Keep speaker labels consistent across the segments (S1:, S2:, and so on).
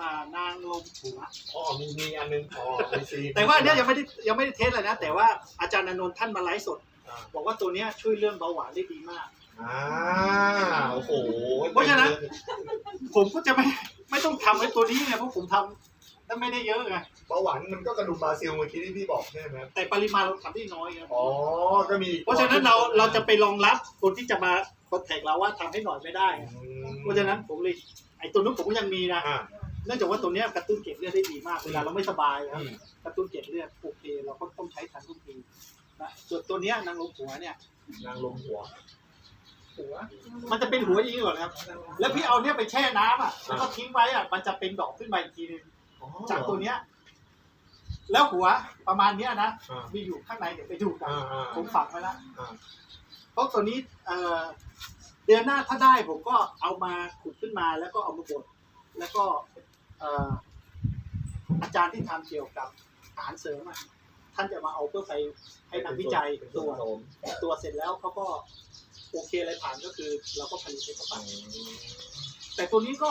S1: อ่านางลมหัว
S2: อ๋อมีมีอันนึงอ๋อมีซี
S1: แต่ว่าเนี่ยยังไม่ได้ยังไม่ได้เทสเลยนะ แต่ว่าอาจารย์อานนท์ท่านมาไลฟ์สด
S2: อ่า
S1: บอกว่าตัวเนี้ยช่วยเรื่องเบาหวานได้ดีมาก
S2: อ่าโอ้โห
S1: เพราะฉะนั้น ผมก็จะไม่ไม่ต้องทำไอ้ตัวนี้ไงเพราะผมทำถ้าไม่ได้เยอะไง
S2: เบาหวานมันก็กระดุมบราซิลเมื่อกี้ที่พี่บอกใช่ไหมครับ
S1: แต่ปริมาณเราทำได้น้อยครับ
S2: อ๋อก็มี
S1: เพราะฉะนั้นเราเราจะไปรองรับคนที่จะมาคอนแทคเราว่าทำให้หน่อยไม่ได้
S2: อืม
S1: เพราะฉะนั้นผมเลยไอ้ตัวนู้นผมก็ยังมีนะ
S2: อ่า
S1: เนื่องจากว่าตัวเนี้ยกระตุ้นเกล็ดเลือดได้ดีมาก เวลาเราไม่สบายนะ
S2: อืม
S1: กระตุ้นเกล็ดเลือดโอเคเราก็ต้องใช้ทันทุกทีนะส่วนตัวเนี้ยนางลมหัวเนี่ย
S2: นางลมหัว
S1: หัว มันจะเป็นหัวอย่างนี้ก่อนครับ แล้วพี่เอาเนี้ยไปแช่น้ำอะแล้วก็ทิ้งไว้อะ มันจะเป็นดอกขึ้นมาอีกทีนึง
S2: อ๋อ
S1: จากตัวเนี้ย แล้วหัวประมาณเนี้ยนะ
S2: อ่า
S1: มีอยู่ข้างในเดี๋ยวไปดูกัน
S2: อ่าอ่า
S1: ผมฝังไว้แล้ว
S2: อ่า
S1: เพราะตัวนี้เอ่อเดือนหน้าถ้าได้ผมก็เอามาขุดขึ้นมาแล้วก็เอามาบดแล้วก็เอ่ออาจารย์ที่ทำเกี่ยวกับอาหารเสริมอะท่านจะมาเอาเพื่อไปให้นักวิจัย
S2: เป็น
S1: ตั
S2: ส่
S1: ว
S2: วนผสม
S1: ตัวเสร็จแล้วเขาก็โอเคอะไรผ่านก็คือ เราก็ผลิตให้เขาไปแต่ตัวนี้ก็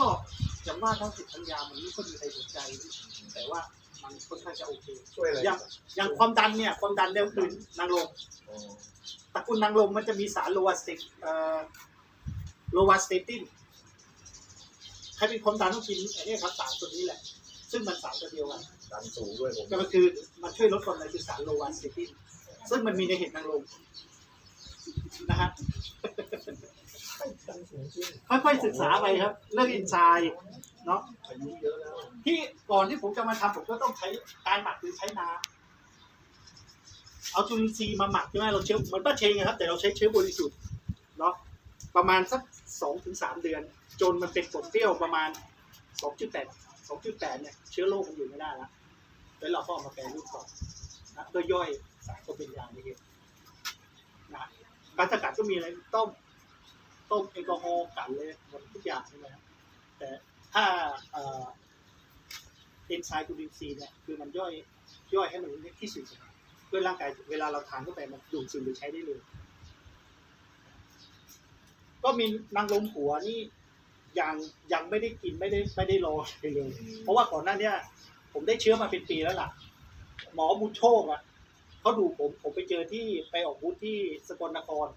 S1: อย่างว่าทั้งสิทธิ์ปัญญามันไม่ค่อยมีใครสนใจ แต่ว่ามันค่อนข้างจะโอเค
S2: ช่วยอะไร
S1: อย่างอย่างความดันเนี่ย ความดันเนี่ยคือนางลม
S2: อ๋อ
S1: ตระกูลนางลมมันจะมีสารโลวาสเตเอ่อโลวาสเตติน ใครเป็นความดันต้องกินอันนี้ครับสารตัวนี้แหละ ซึ่งมันสารตัวเดียวกัน
S2: ดันสูงด้วยผม
S1: ก็คือมันช่วยลดความดันคือสารโลวาสเตตินซึ่งมันมีในเห็ดนางลมนะฮะ
S2: ดันสูงจริง
S1: ค่อยๆศึกษาไปครับ เรื่องอินไซด์เนาะ
S2: อายุเยอะแล้ว
S1: ที่ก่อนที่ผมจะมาทำผมก็ต้องใช้การหมักคือใช้น้ำเอาจุลินทรีย์มาหมักใช่ไหมเราเชื้อเหมือนป้าเชงอะครับ แต่เราใช้เชื้อบริสุทธิ์เนาะประมาณสักสองถึงสามเดือน จนมันเป็นผลเปรี้ยวประมาณสองจุดแปดสองจุดแปดเนี่ยเชื้อโรคมันอยู่ไม่ได้แล้วแล้วเราก็เอามาแปรรูปก่อนนะเพื่อย่อยสารก็เป็นยาในเห็ดนะการสกัดก็มีอะไรต้มต้มแอลกอฮอล์กันเลยหมดทุกอย่างใช่ไหมครับแต่ถ้าเอเอนไซม์จุลินทรีเนี่ยคือมันย่อยย่อยให้มันเล็กที่สุดเพื่อร่างกายเวลาเราทานเข้าไปมันดูดซึมหรือใช้ได้เลย ก็มีนางลมหัวนี่ ยังยังไม่ได้กินไม่ได้ไม่ได้รอเลยเลย เพราะว่าก่อนหน้าเนี้ยผมได้เชื้อมาเป็นปีแล้วล่ะ หมอบุญโชคอะเขาดูผมผมไปเจอที่ไปออกบูธที่สกลนคร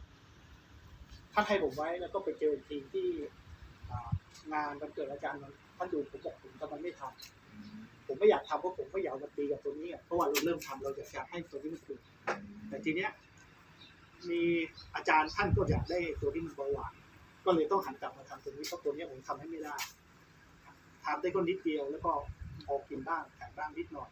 S1: ท่านให้ผมไว้แล้วก็ไปเจอทีมที่อ่างานวันเกิดอาจารย์มันท่านดูผมบอกผมทำไมไม่ทำผมไม่อยากทำเพราะผมไม่อยากมาตีกับตัวนี้อะเพราะว่าเราเริ่มทำเราอยากให้ตัวนี้มันถูกแต่ทีเนี้ยมีอาจารย์ท่านก็อยากได้ตัวที่มันเบาหวาน ก็เลยต้องหันกลับมาทำตัวนี้เพราะตัวนี้ผมทำให้ไม่ได้ทำได้ก็นิดเดียวแล้วก็พอกินบ้างแข็งบ้างนิดหน่อย